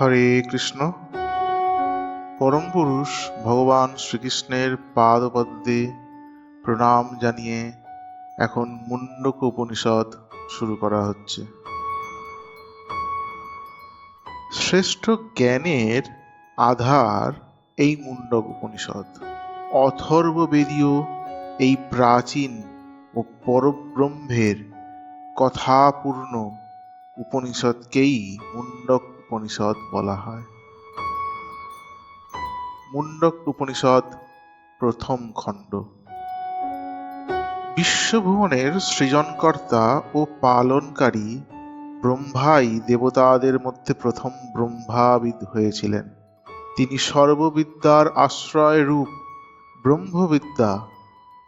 হরে কৃষ্ণ। পরম পুরুষ ভগবান শ্রীকৃষ্ণের পাদপদ্মে প্রণাম জানিয়ে এখন মুন্ডক উপনিষদ শুরু করা হচ্ছে। শ্রেষ্ঠ জ্ঞানের আধার এই মুন্ডক উপনিষদ। অথর্ববেদীয় এই প্রাচীন ও পরব্রহ্মের কথাপূর্ণ উপনিষদকেই মুন্ডক উপনিষদ বলা হয়। মুন্ডক উপনিষদ প্রথম খণ্ড। বিশ্বভুবনের সৃজনকর্তা ও পালনকারী ব্রহ্মাই দেবতাদের মধ্যে প্রথম ব্রহ্মাবিদ হয়েছিলেন। তিনি সর্ববিদ্যার আশ্রয় রূপ ব্রহ্মবিদ্যা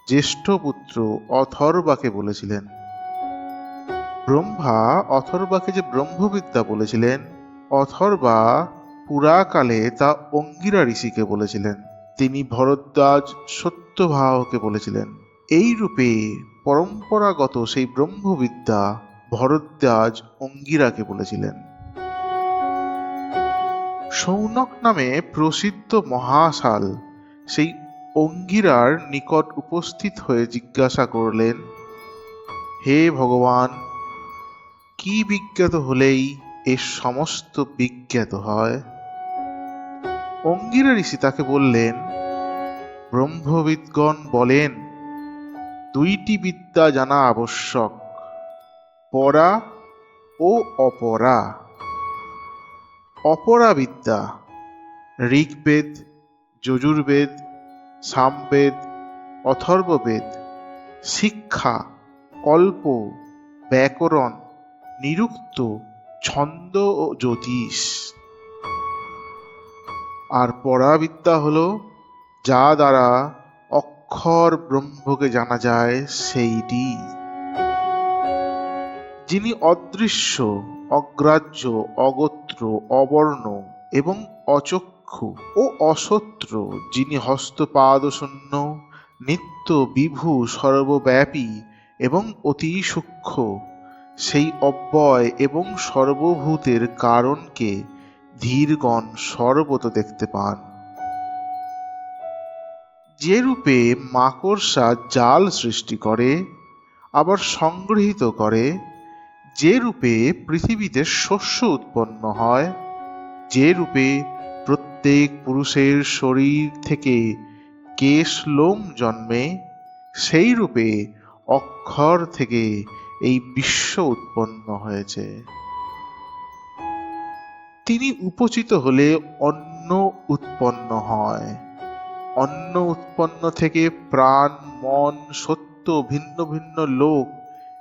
জ্যেষ্ঠ পুত্র অথর্বাকে বলেছিলেন। ব্রহ্মা অথর্বাকে যে ব্রহ্মবিদ্যা বলেছিলেন অথর্বা পুরাকালে তা অঙ্গিরা ঋষিকে বলেছিলেন। তিনি ভরদ্বাজ সত্যভাহকে বলেছিলেন। এই রূপে পরম্পরাগত সেই ব্রহ্মবিদ্যা ভরদ্বাজ অঙ্গিরাকে বলেছিলেন। সৌনক নামে প্রসিদ্ধ মহাশাল সেই অঙ্গিরার নিকট উপস্থিত হয়ে জিজ্ঞাসা করলেন, হে ভগবান, কি বিজ্ঞাত হলেই এর সমস্ত বিজ্ঞাত হয়। অঙ্গিরা ঋষি তাকে বললেন, ব্রহ্মবিদগণ বলেন, দুইটি বিদ্যা জানা আবশ্যক, পরা ও অপরা। অপরা বিদ্যা, ঋগ্বেদ, যজুর্বেদ, সামবেদ, অথর্ববেদ, শিক্ষা, কল্প, ব্যাকরণ, নিরুক্ত ছন্দ ও জ্যোতিষ। আর পরাবিদ্যা হলো, যা দ্বারা অক্ষর ব্রহ্মকে জানা যায় সেইটি। যিনি অদৃশ্য, অগ্রাহ্য, অগোত্র, অবর্ণ এবং অচক্ষু ও অসত্র, যিনি হস্তপাদশূন্য, নিত্য বিভু সর্বব্যাপী এবং অতি সূক্ষ্ম সেই অব্যয় এবং সর্বভূতের কারণকে ধীরগণ সর্বত দেখতে পান। যে রূপে মাকড়সা জাল সৃষ্টি করে, আবার সংগৃহীত করে, যে রূপে পৃথিবীতে শস্য উৎপন্ন হয়, যে রূপে প্রত্যেক পুরুষের শরীর থেকে কেশ লোম জন্মে, সেই রূপে অক্ষর থেকে এই বিশ্ব উৎপন্ন হয়েছে। তিনি উপচিত হলে অন্ন উৎপন্ন হয়। অন্ন উৎপন্ন থেকে প্রাণ, মন, সত্য, ভিন্ন ভিন্ন লোক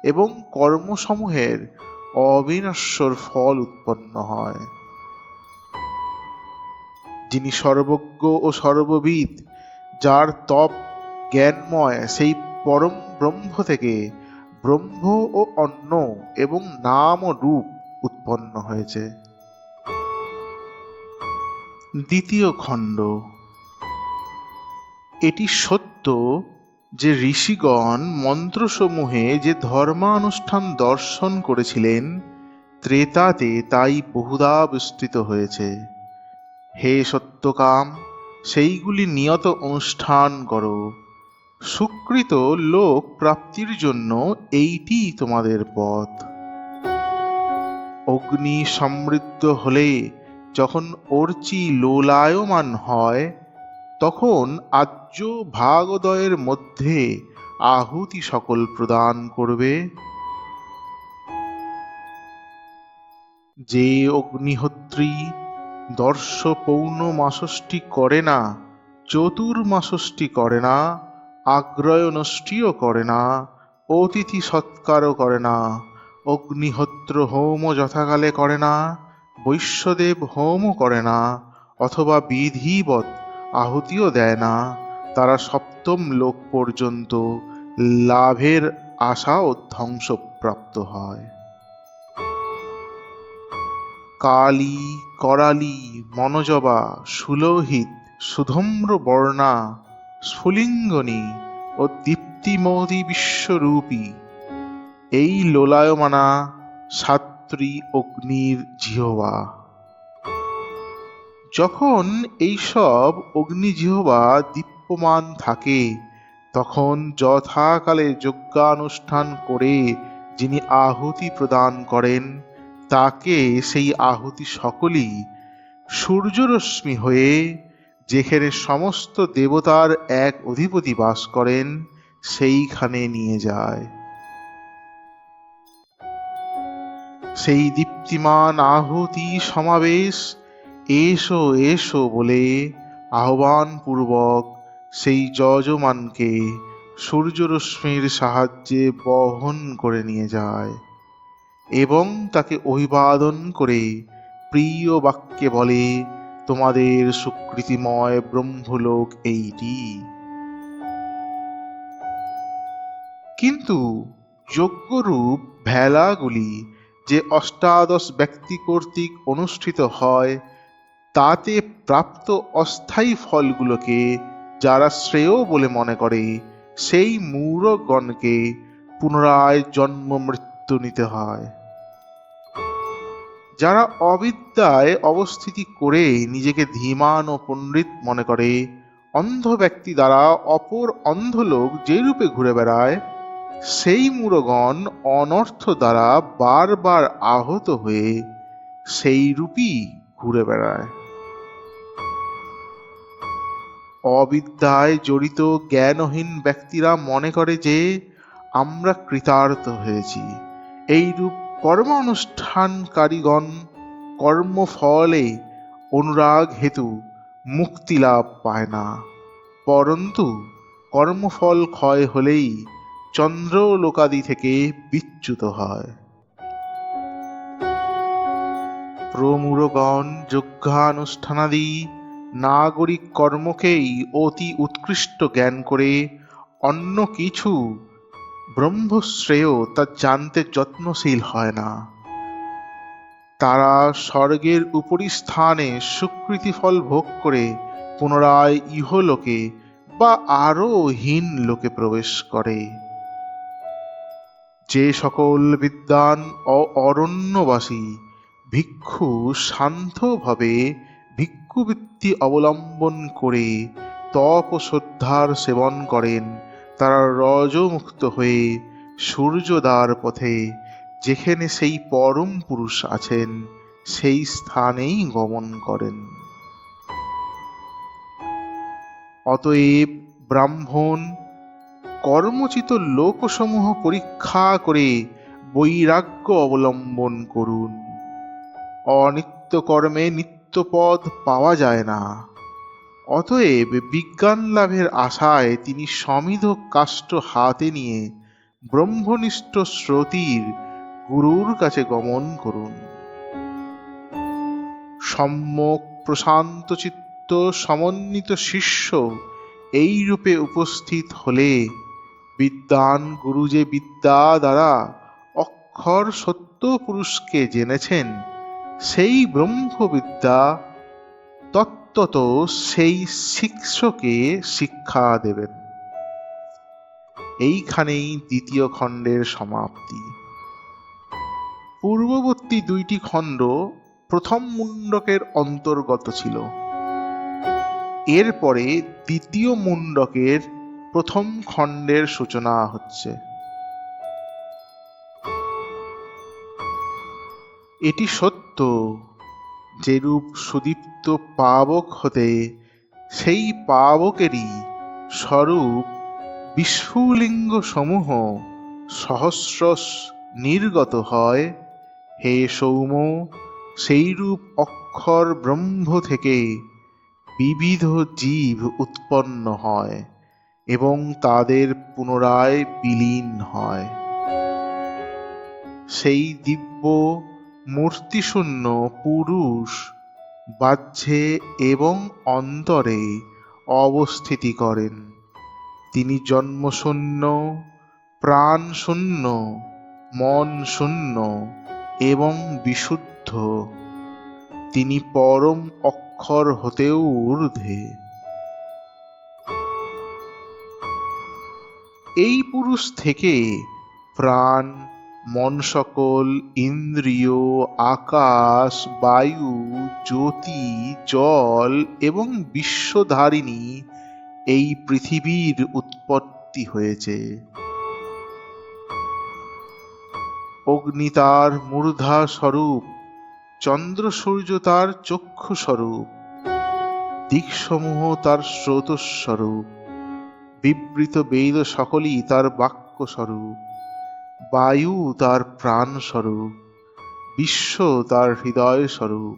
এবং কর্মসমূহের অবিনশ্বর ফল উৎপন্ন হয়। যিনি সর্বজ্ঞ ও সর্ববিদ, যার তপ, জ্ঞানময়, সেই পরম ব্রহ্ম থেকে ব্রহ্ম ও অন্ন এবং নাম ও রূপ উৎপন্ন হয়েছে। দ্বিতীয় খণ্ড। এটি সত্য যে ঋষিগণ মন্ত্রসমূহে যে ধর্মানুষ্ঠান দর্শন করেছিলেন, ত্রেতাতে তাই বহুদা বিস্তৃত হয়েছে। হে সত্যকাম, সেইগুলি নিয়ত অনুষ্ঠান করো। সুকৃত লোক প্রাপ্তির জন্য এইটি তোমাদের পথ। অগ্নি সমৃদ্ধ হলে যখন অর্চি লোলায়মান হয়, তখন আর্য ভাগদয়ের মধ্যে আহুতি সকল প্রদান করবে। যে অগ্নিহোত্রী দর্শ পৌর্ণমাসষ্টি করে না চতুর্মাসষ্টি করে না আগ্রয়নষ্টিও করে না, অতিথি সৎকারও করে না, অগ্নিহোত্র হোম যথাকালে করে না, বৈশ্যদেব হোমও করে না, অথবা বিধিবৎ আহুতিও দেয় না, তারা সপ্তম লোক পর্যন্ত লাভের আশা ও ধ্বংসপ্রাপ্ত হয়। কালী, করালি, মনোজবা, সুলোহিত, সুধম্র বর্ণা স্ফুলিঙ্গনী ও দীপ্তিমোদী বিশ্বরূপী। এই লোলায়মানা সাত্রী অগ্নির জিহবা। যখন এইসব অগ্নিজিহবা দীপ্যমান থাকে, তখন যথাকালে যজ্ঞানুষ্ঠান করে যিনি আহুতি প্রদান করেন, তাকে সেই আহুতি সকলই সূর্যরশ্মি হয়ে যেখানে সমস্ত দেবতার এক অধিপতি বাস করেন, সেইখানে নিয়ে যায়। সেই দীপ্তিমান আহুতি সমাবেশ, এসো এসো বলে আহ্বান পূর্বক সেই যজমানকে সূর্যরশ্মির সাহায্যে বহন করে নিয়ে যায় এবং তাকে অভিবাদন করে প্রিয় বাক্যে বলে তোমাদের সুকৃতিময় ব্রহ্মলোক এইটি। কিন্তু যজ্ঞরূপ ভেলাগুলি যে অষ্টাদশ ব্যক্তি কর্তৃক অনুষ্ঠিত হয়, তাতে প্রাপ্ত অস্থায়ী ফলগুলোকে যারা শ্রেয় বলে মনে করে, সেই মূঢ়গণকে পুনরায় জন্ম মৃত্যু নিতে হয়। যারা অবিদ্যায় অবস্থিতি করে নিজেকে ধীমান ও পণ্ডিত মনে করে, অন্ধ ব্যক্তি দ্বারা অপর অন্ধ লোক যে রূপে ঘুরে বেড়ায়, সেই মুরগণ অনর্থ দ্বারা বারবার আহত হয়ে সেই রূপই ঘুরে বেড়ায়। অবিদ্যায় জড়িত জ্ঞানহীন ব্যক্তিরা মনে করে যে, আমরা কৃতার্থ হয়েছি এইরূপ কর্মানুষ্ঠানকারীগণ কর্মফলে অনুরাগ হেতু মুক্তি লাভ পায় না। পরন্তু কর্মফল ক্ষয় হলেই চন্দ্রলোকাদি থেকে বিচ্যুত হয়। প্রমূঢ়গণ যজ্ঞানুষ্ঠানাদি নাগরিক কর্মকেই অতি উৎকৃষ্ট জ্ঞান করে অন্য কিছু ব্রহ্মশ্রেয় তা জানতে যত্নশীল হয় না। তারা স্বর্গের উপরি স্থানে সুকৃতি ফল ভোগ করে পুনরায় ইহলোকে বা আরও হীন লোকে প্রবেশ করে। যে সকল বিদ্যান ও অরণ্যবাসী ভিক্ষু শান্তভাবে ভিক্ষুবৃত্তি অবলম্বন করে তপ শ্রদ্ধার সেবন করেন তারা রজমুক্ত হয়ে সূর্যদ্বার পথে, যেখানে সেই পরম পুরুষ আছেন, সেই স্থানেই গমন করেন। অতএব ব্রাহ্মণ, কর্মচিত লোকসমূহ পরীক্ষা করে বৈরাগ্য অবলম্বন করুন। অনিত্য কর্মে নিত্যপদ পাওয়া যায় না। অতএব বিজ্ঞান লাভের আশায় তিনি সমিধ কাষ্ঠ হাতে নিয়ে ব্রহ্মনিষ্ঠ শ্রোতির গুরুর কাছে গমন করুন। সম্যক প্রশান্ত চিত্ত সমন্বিত শিষ্য এই রূপে উপস্থিত হলে বিদ্যান গুরু যে বিদ্যা দ্বারা অক্ষর সত্য পুরুষকে জেনেছেন, সেই ব্রহ্মবিদ্যা তত্ত্বত সেই শিষ্যকে শিক্ষা দেবেন। এইখানেই দ্বিতীয় খণ্ডের সমাপ্তি। পূর্ববর্তী দুইটি খণ্ড প্রথম মুন্ডকের অন্তর্গত ছিল। এরপরে দ্বিতীয় মুন্ডকের প্রথম খণ্ডের সূচনা হচ্ছে। এটি সত্য। যেরূপ সুদীপ্ত পাবক হতে, সেই পাবকেরই স্বরূপ বিস্ফুলিঙ্গ সমূহ সহস্র নির্গত হয়। হে সৌম সেইরূপ অক্ষর ব্রহ্ম থেকে বিবিধ জীব উৎপন্ন হয় এবং তাদের পুনরায় বিলীন হয়। সেই দিব্য মূর্তিশূন্য পুরুষ বাহ্যে এবং অন্তরে অবস্থিতি করেন। তিনি জন্মশূন্য প্রাণ শূন্য মন শূন্য এবং বিশুদ্ধ। তিনি পরম অক্ষর হতেও ঊর্ধ্বে। এই পুরুষ থেকে প্রাণ মন সকল ইন্দ্রিয়, আকাশ, বায়ু, জ্যোতি, জল এবং বিশ্বধারিণী এই পৃথিবীর উৎপত্তি হয়েছে। অগ্নি তার মূর্ধা স্বরূপ, চন্দ্র সূর্য তার চক্ষু স্বরূপ, দিকসমূহ তার স্রোতস্বরূপ, বিবৃত বেদ সকলই তার বাক্য স্বরূপ। বায়ু তার প্রাণ স্বরূপ, বিশ্ব তার হৃদয় স্বরূপ,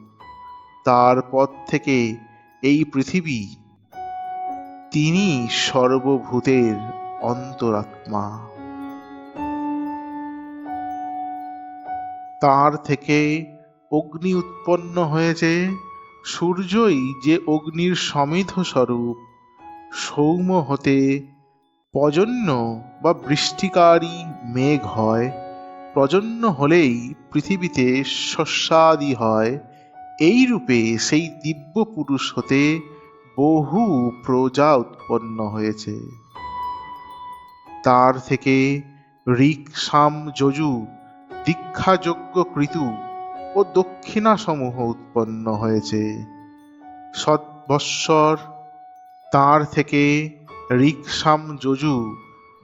তার পথ থেকে এই পৃথিবী। তিনি সর্বভূতের অন্তরাত্মা। তার থেকে অগ্নি উৎপন্ন হয়েছে, সূর্যই যে অগ্নির সমিধ স্বরূপ, সৌম্য হতে পজন্য বা বৃষ্টিকারী মেঘ হয়, প্রজন্য হলেই পৃথিবীতে শস্যাদি হয়। এই রূপে সেই দিব্য পুরুষ হতে বহু প্রজা উৎপন্ন হয়েছে। তার থেকে ঋক সাম যজু দীক্ষাযোগ্য কৃতু ও দক্ষিণা সমূহ উৎপন্ন হয়েছে। সৎবৎসর তার থেকে ঋকসাম যজু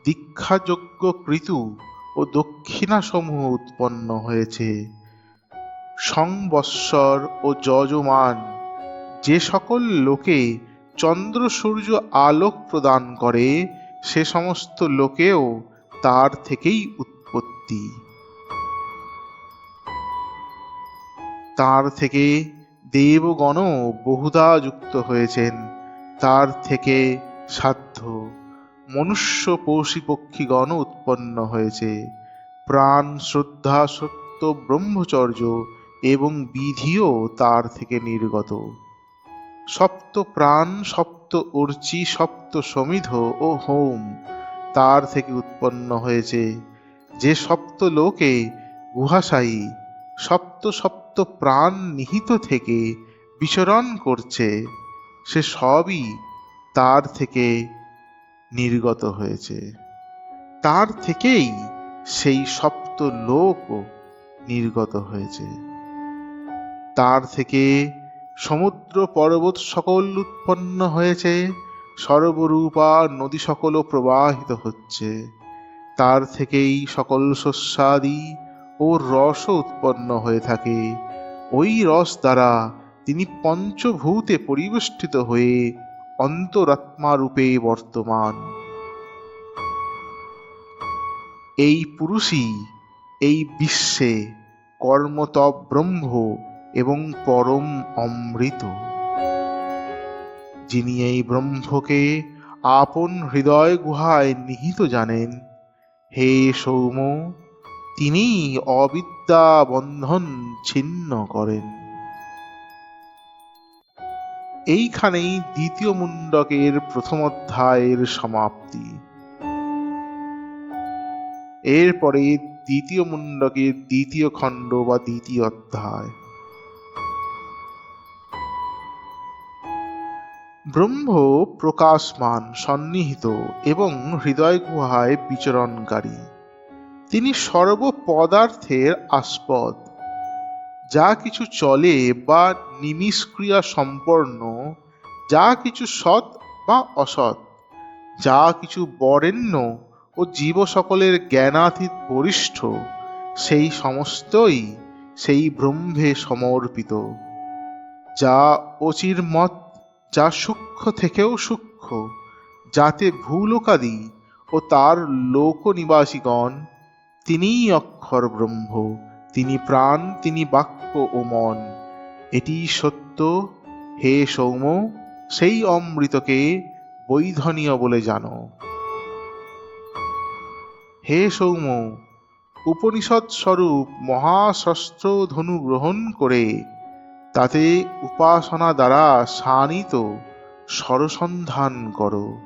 দীক্ষাযোগ্য কৃতু ও দক্ষিণা সমূহ উৎপন্ন হয়েছে। সংবৎসর ও যজমান, যে সকল লোকে চন্দ্র সূর্য আলোক প্রদান করে, সে সমস্ত লোকেও তার থেকেই উৎপত্তি। তার থেকে দেবগণও বহুধা যুক্ত হয়েছেন। তার থেকে সাধ্য। মনুষ্য পশু পক্ষীগণ উৎপন্ন হয়েছে। প্রাণ শ্রদ্ধা সত্য ব্রহ্মচর্য এবং বিধিও তার থেকে নির্গত। সপ্ত প্রাণ, সপ্ত অর্চি, সপ্ত সমিধ ও হোম তার থেকে উৎপন্ন হয়েছে। যে সপ্ত লোকে গুহাশায়ী, সপ্ত সপ্ত প্রাণ নিহিত থেকে বিচরণ করছে, সে সবই তার থেকে নির্গত হয়েছে। তার থেকেই সেই সপ্ত লোক নির্গত হয়েছে। তার থেকে সমুদ্র পর্বত সকল উৎপন্ন হয়েছে। সর্বরূপা নদী সকলও প্রবাহিত হচ্ছে। তার থেকেই সকল শস্যাদি ও রস উৎপন্ন হয়ে থাকে। ওই রস দ্বারা তিনি পঞ্চভূতে পরিবেষ্টিত হয়ে অন্তরাত্মা রূপে বর্তমান। এই পুরুষই এই বিশ্বে কর্মতপ ব্রহ্ম এবং পরম অমৃত। যিনি এই ব্রহ্মকে আপন হৃদয় গুহায় নিহিত জানেন, হে সৌম তিনি অবিদ্যা বন্ধন ছিন্ন করেন। এইখানেই দ্বিতীয় মুন্ডকের প্রথম অধ্যায়ের সমাপ্তি। এরপরে দ্বিতীয় মুন্ডকের দ্বিতীয় খণ্ড বা দ্বিতীয় অধ্যায়। ব্রহ্ম প্রকাশমান, সন্নিহিত এবং হৃদয় গুহায় বিচরণকারী। তিনি সর্বপদার্থের আস্পদ। যা কিছু চলে বা নিমিষ্ক্রিয়া সম্পন্ন, যা কিছু সৎ বা অসৎ, যা কিছু বরেণ্য ও জীব সকলের জ্ঞানাতীত বরিষ্ঠ, সেই সমস্তই সেই ব্রহ্মে সমর্পিত। যা অচিরমত যা সূক্ষ্ম থেকেও সূক্ষ্ম, যাতে ভূলোকাদি ও তার লোকনিবাসীগণ তিনিই অক্ষর ব্রহ্ম। তিনি প্রাণ, তিনি বাক্য ও মন। এটি সত্য। হে সৌম সেই অমৃতকে বৈধনীয় বলে জানো। হে সৌম উপনিষদ স্বরূপ মহাশস্ত্র ধনু গ্রহণ করে, তাতে উপাসনা দ্বারা শানিত স্বরসন্ধান করো।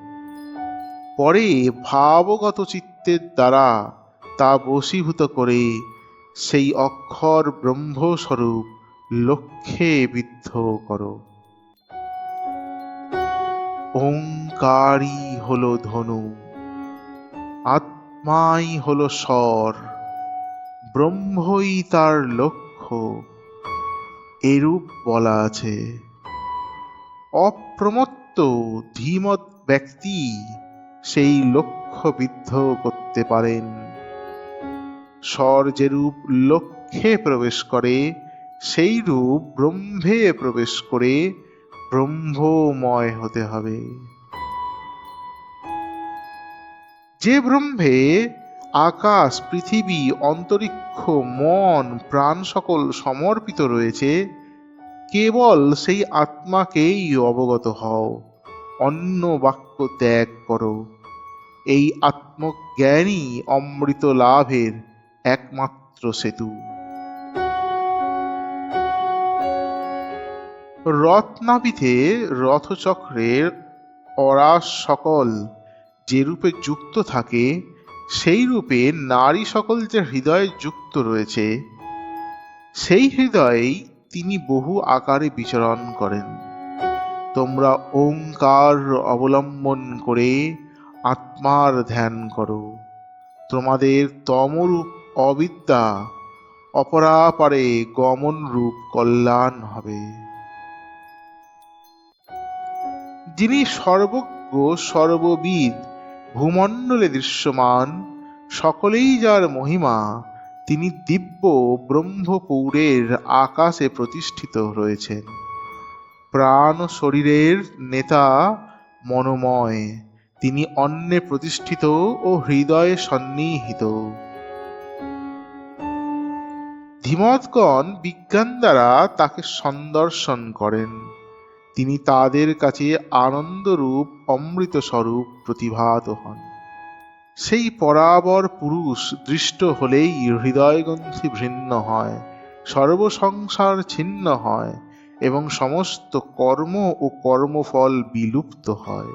পরে ভাবগত চিত্তের দ্বারা তা বশীভূত করে সেই অক্ষর ব্রহ্মস্বরূপ লক্ষ্যে বিদ্ধ করো। ওঙ্কারই হল ধনু, আত্মাই হল স্বর, ব্রহ্মই তার লক্ষ্য, এরূপ বলা আছে। অপ্রমত্ত ধীমত ব্যক্তি সেই লক্ষ্য বিদ্ধ করতে পারেন। স্বর যেরূপ লক্ষ্যে প্রবেশ করে, সেই রূপ ব্রহ্মে প্রবেশ করে ব্রহ্মময় হতে হবে। যে ব্রহ্মে আকাশ, পৃথিবী, অন্তরিক্ষ, মন, প্রাণ সকল সমর্পিত রয়েছে, কেবল সেই আত্মাকেই অবগত হও, অন্য বাক্য ত্যাগ করো। এই আত্মজ্ঞানই অমৃত লাভের একমাত্র সেতু। রত্নাবিধে রথচক্রের অরাস সকল যে রূপে যুক্ত থাকে, সেই রূপে নারী সকল যে হৃদয়ে যুক্ত রয়েছে, সেই হৃদয়েই তিনি বহু আকারে বিচরণ করেন। তোমরা ওঙ্কার অবলম্বন করে আত্মার ধ্যান করো। তোমাদের তমরূপ অবিদ্যা, অপরাপারে গমন রূপ কল্যাণ হবে। যিনি সর্বজ্ঞ, সর্ববিদ, ভূমণ্ডলে দৃশ্যমান, সকলেই যার মহিমা, তিনি দিব্য ব্রহ্মপৌরের আকাশে প্রতিষ্ঠিত রয়েছেন। প্রাণ শরীরের নেতা, মনোময়, তিনি অন্নে প্রতিষ্ঠিত ও হৃদয়ে সন্নিহিত। ধীমৎগণ বিজ্ঞান দ্বারা তাকে সন্দর্শন করেন। তিনি তাদের কাছে আনন্দরূপ অমৃত স্বরূপ প্রতিভাত হন। সেই পরাবর পুরুষ দৃষ্ট হলেই হৃদয়গ্রন্থি ভিন্ন হয়, সর্বসংসার ছিন্ন হয় এবং সমস্ত কর্ম ও কর্মফল বিলুপ্ত হয়।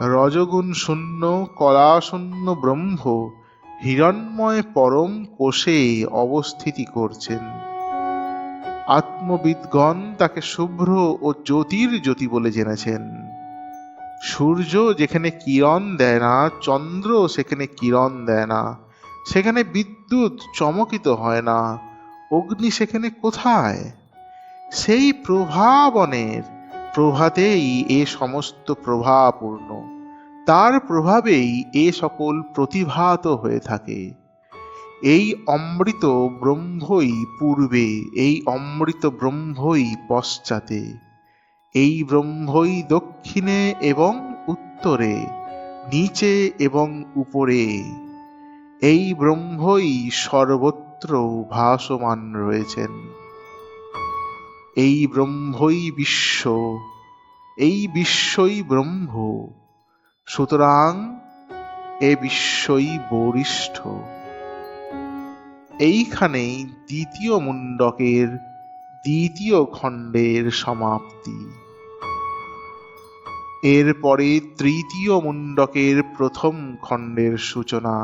রজগুণ শূন্য, কলাশূন্য ব্রহ্ম হিরণ্ময় পরম কোষে অবস্থিতি করছেন। আত্মবিদগণ তাকে শুভ্র ও জ্যোতির জ্যোতি বলে জেনেছেন। সূর্য যেখানে কিরণ দেয় না, চন্দ্র সেখানে কিরণ দেয় না, সেখানে বিদ্যুৎ চমকিত হয় না, অগ্নি সেখানে কোথায়? সেই প্রভাবনের প্রভাতেই এ সমস্ত প্রভাপূর্ণ তার প্রভাবেই এ সকল প্রতিভাত হয়ে থাকে। এই অমৃত ব্রহ্মই পূর্বে, এই অমৃত ব্রহ্মই পশ্চাতে, এই ব্রহ্মই দক্ষিণে এবং উত্তরে, নিচে এবং উপরে, এই ব্রহ্মই সর্বত্র ভাসমান রয়েছেন। এই ব্রহ্মই বিশ্ব, এই বিশ্বই ব্রহ্ম সুতরাং এ বিশ্বই বরিষ্ঠ। এইখানেই দ্বিতীয় মুণ্ডকের দ্বিতীয় খণ্ডের সমাপ্তি। এরপরে তৃতীয় মুণ্ডকের প্রথম খণ্ডের সূচনা।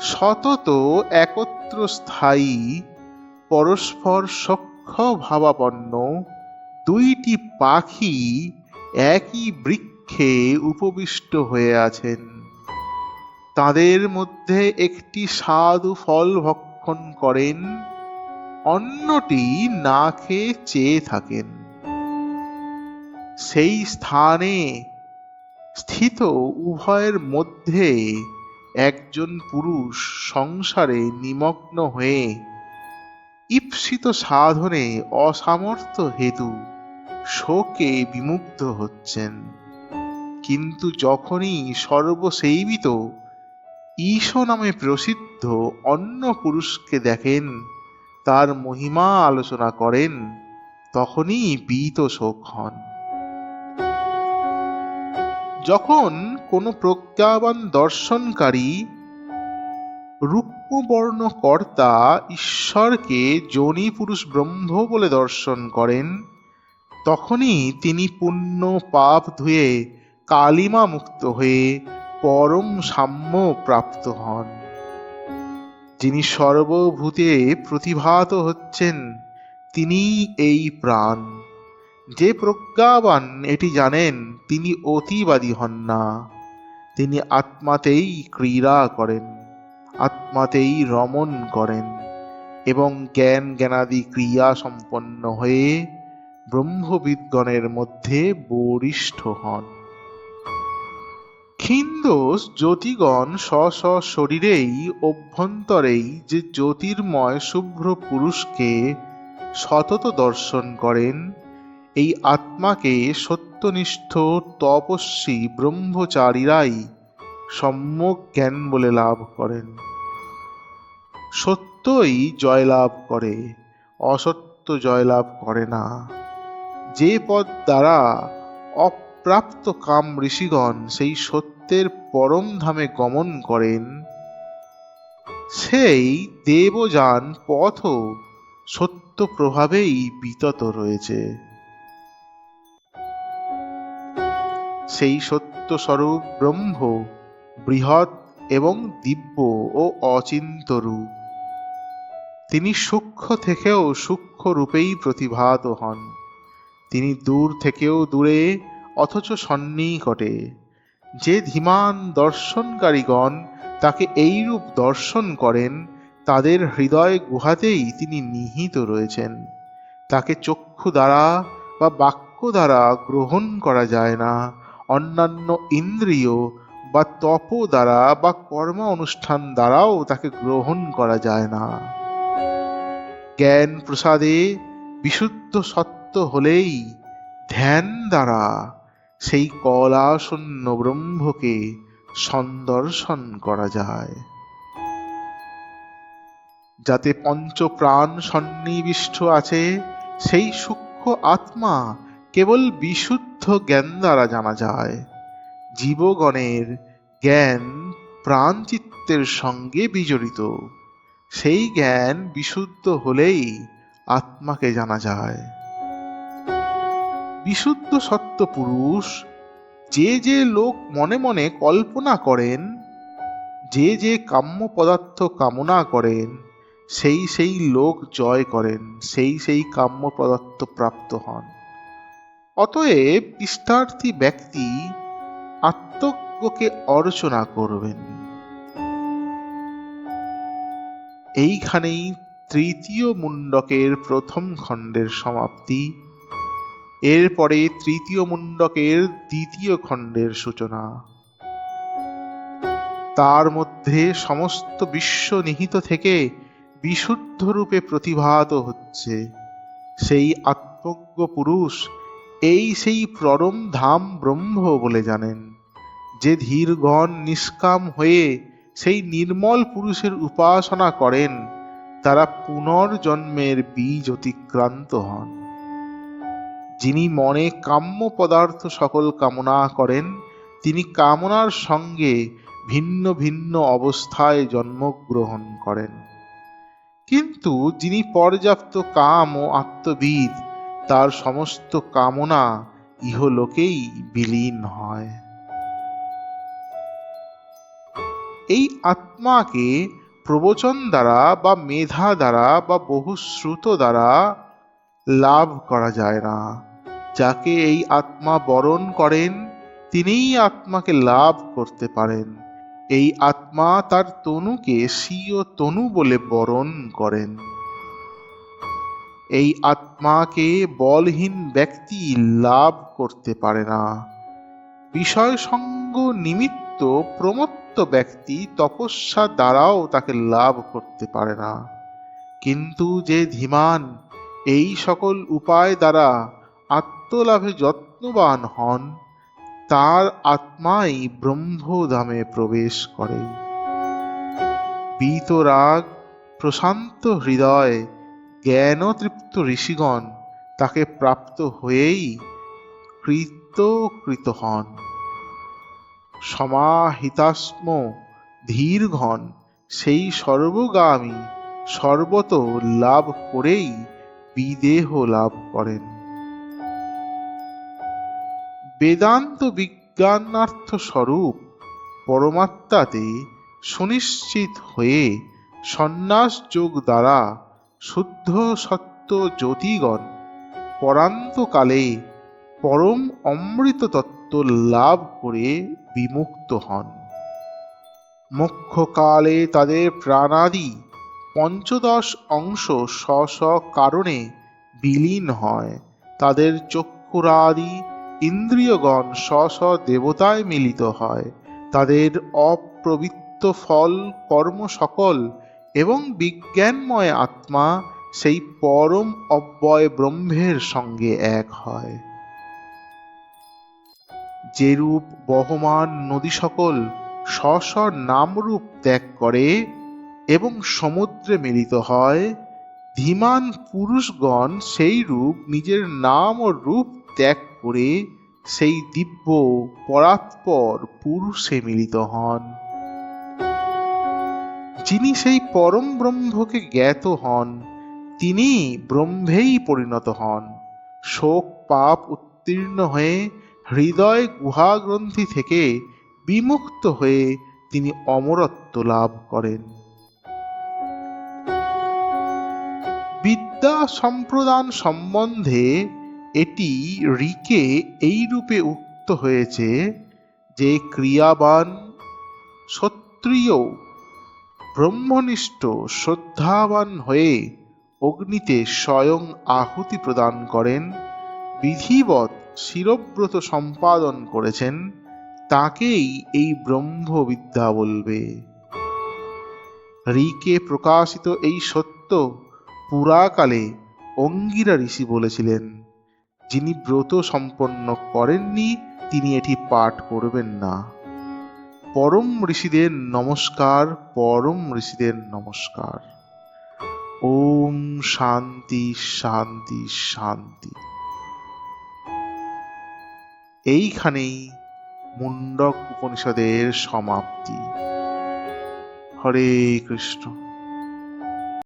সতত একত্র স্থায়ী, পরস্পর সখ্য ভাবাপন্ন দুইটি পাখি একই বৃক্ষে উপবিষ্ট হয়ে আছেন। তাদের মধ্যে একটি সাধু ফল ভক্ষণ করেন, অন্যটি না খেয়ে চেয়ে থাকেন। সেই স্থানে স্থিত উভয়ের মধ্যে একজন পুরুষ সংসারে নিমগ্ন হয়ে ঈপ্সিত সাধনে অসামর্থ্য হেতু শোকে বিমুগ্ধ হচ্ছেন। কিন্তু যখনই সর্বসেবিত ঈশ নামে প্রসিদ্ধ অন্য পুরুষকে দেখেন, তার মহিমা আলোচনা করেন, তখনই বীত শোক হন। যখন কোনো প্রজ্ঞাবান দর্শনকারী রূপবর্ণ কর্তা ঈশ্বরকে যোনি পুরুষ ব্রহ্ম বলে দর্শন করেন, তখনই তিনি পুণ্য পাপ ধুয়ে কালিমা মুক্ত হয়ে পরম সাম্য প্রাপ্ত হন। যিনি সর্বভূতে প্রতিভাত হচ্ছেন তিনি এই প্রাণ। যে প্রজ্ঞাবান, এটি জানেন, তিনি অতিবাদী হন না। তিনি আত্মাতেই ক্রীড়া করেন, আত্মাতেই রমণ করেন এবং জ্ঞান জ্ঞানাদি ক্রিয়া সম্পন্ন হয়ে ব্রহ্মবিদগণের মধ্যে বরিষ্ঠ হন। খিন্দোস জ্যোতিগণ স্ব স্ব শরীরেই অভ্যন্তরেই যে জ্যোতির্ময় শুভ্র পুরুষকে সতত দর্শন করেন, এই আত্মাকে সত্যনিষ্ঠ তপস্বী ব্রহ্মচারীরাই সম্যক জ্ঞান বলে লাভ করেন। সত্যই জয়লাভ করে, অসত্য জয়লাভ করে না। যে পদ দ্বারা অপ্রাপ্ত কাম ঋষিগণ সেই সত্যের পরম ধামে গমন করেন। সেই দেবযান পথও সত্য প্রভাবেই বিতত রয়েছে। সেই সত্য স্বরূপ ব্রহ্ম, বৃহৎ এবং দিব্য ও অচিন্ত রূপ তিনি সূক্ষ্ম থেকেও সূক্ষ্ম রূপেই প্রতিভাত হন। তিনি দূর থেকেও দূরে অথচ সন্নিকটে। যে ধীমান দর্শনকারীগণ তাকে এইরূপ দর্শন করেন, তাদের হৃদয় গুহাতেই তিনি নিহিত রয়েছেন। তাকে চক্ষু দ্বারা বা বাক্য দ্বারা গ্রহণ করা যায় না। অন্যান্য ইন্দ্রিয় বা তপ দ্বারা বা কর্ম অনুষ্ঠান দ্বারাও তাকে গ্রহণ করা যায় না। জ্ঞান প্রসাদে বিশুদ্ধ সত্য হলেই ধ্যান দ্বারা সেই কলাশূন্য ব্রহ্মকে সন্দর্শন করা যায়। যাতে পঞ্চপ্রাণ সন্নিবিষ্ট আছে, সেই সূক্ষ্ম আত্মা কেবল বিশুদ্ধ জ্ঞান দ্বারা জানা যায়। জীবগণের জ্ঞান প্রাণচিত্তের সঙ্গে বিজড়িত। সেই জ্ঞান বিশুদ্ধ হলেই আত্মাকে জানা যায়। বিশুদ্ধ সত্য পুরুষ, যে যে লোক মনে মনে কল্পনা করেন, যে যে কাম্য পদার্থ কামনা করেন, সেই সেই লোক জয় করেন, সেই সেই কাম্য পদার্থ প্রাপ্ত হন। অতএব ইষ্টার্থী ব্যক্তি আত্মজ্ঞকে অর্চনা করবেন। এইখানেই তৃতীয় মুন্ডকের প্রথম খণ্ডের সমাপ্তি। এরপরে তৃতীয় মুন্ডকের দ্বিতীয় খণ্ডের সূচনা। তার মধ্যে সমস্ত বিশ্ব নিহিত থেকে বিশুদ্ধ রূপে প্রতিভাত হচ্ছে। সেই আত্মজ্ঞ পুরুষ এই সেই পরম ধাম ব্রহ্ম বলে জানেন, যে ধীরগণ নিষ্কাম হয়ে সেই নির্মল পুরুষের উপাসনা করেন, তারা পুনর্জন্মের বীজ অতিক্রান্ত হন। যিনি মনে কাম্য পদার্থ সকল কামনা করেন, তিনি কামনার সঙ্গে ভিন্ন ভিন্ন অবস্থায় জন্মগ্রহণ করেন। কিন্তু যিনি পর্যাপ্ত কাম ও আত্মবিদ, তার সমস্ত কামনা ইহলোকেই বিলীন হয়। এই আত্মাকে প্রবচন দ্বারা বা মেধা দ্বারা বা বহুশ্রুত দ্বারা লাভ করা যায় না। যাকে এই আত্মা বরণ করেন, তিনিই আত্মাকে লাভ করতে পারেন। এই আত্মা তার তনুকে স্বীয় তনু বলে বরণ করেন। এই আত্মাকে বলহীন ব্যক্তি লাভ করতে পারে না। বিষয় সঙ্গ নিমিত্ত প্রমত্ত ব্যক্তি তপস্যা দ্বারাও তাকে লাভ করতে পারে না। কিন্তু যে ধীমান, এই সকল উপায় দ্বারা আত্মলাভে যত্নবান হন, তার আত্মাই ব্রহ্মধামে প্রবেশ করে। বীতরাগ প্রশান্ত হৃদয়, জ্ঞানতৃপ্ত ঋষিগণ তাকে প্রাপ্ত হয়েই কৃতকৃত হন। সমাহিতাস্ম ধীরঘন, সেই সর্বগামী সর্বত লাভ করেই বিদেহ লাভ করেন। বেদান্ত বিজ্ঞানার্থ স্বরূপ পরমাত্মাতে সুনিশ্চিত হয়ে সন্ন্যাস যোগ দ্বারা শুদ্ধ সত্য জ্যোতিগণ পরান্তকালে পরম অমৃত তত্ত্ব লাভ করে বিমুক্ত হন। মোক্ষকালে তাদের প্রাণাদি পঞ্চদশ অংশ স্ব স্ব কারণে বিলীন হয়। তাদের চক্ষুরাদি ইন্দ্রিয়গণ স্ব স্ব দেবতায় মিলিত হয়। তাদের অপ্রবৃত্ত ফল, কর্ম সকল এবং বিজ্ঞানময় আত্মা সেই পরম অব্যয় ব্রহ্মের সঙ্গে এক হয়। যেরূপ বহমান নদী সকল স্ব নামরূপ ত্যাগ করে এবং সমুদ্রে মিলিত হয়, ধীমান পুরুষগণ সেই রূপ নিজের নাম ও রূপ ত্যাগ করে সেই দিব্য পরাৎপর পুরুষে মিলিত হন। যিনি সেই পরম ব্রহ্মকে জ্ঞাত হন, তিনি ব্রহ্মেই পরিণত হন। শোক, পাপ উত্তীর্ণ হয়ে হৃদয় গুহাগ্রন্থি থেকে বিমুক্ত হয়ে তিনি অমরত্ব লাভ করেন। বিদ্যা সম্প্রদান সম্বন্ধে এটি ঋকে এই রূপে উক্ত হয়েছে যে ক্রিয়াবান, সত্রিয়, ব্রহ্মনিষ্ঠ, শ্রদ্ধাবান হয়ে অগ্নিতে স্বয়ং আহুতি প্রদান করেন, বিধিবৎ শিরব্রত সম্পাদন করেছেন, তাকেই এই ব্রহ্মবিদ্যা বলবে। ঋকে প্রকাশিত এই সত্য পুরাকালে অঙ্গিরা ঋষি বলেছিলেন। যিনি ব্রত সম্পন্ন করেননি, তিনি এটি পাঠ করবেন না। পরম ঋষিদের নমস্কার, পরম ঋষিদের নমস্কার। ওম শান্তি শান্তি শান্তি। এইখানেই মুন্ডক উপনিষদের সমাপ্তি। হরে কৃষ্ণ।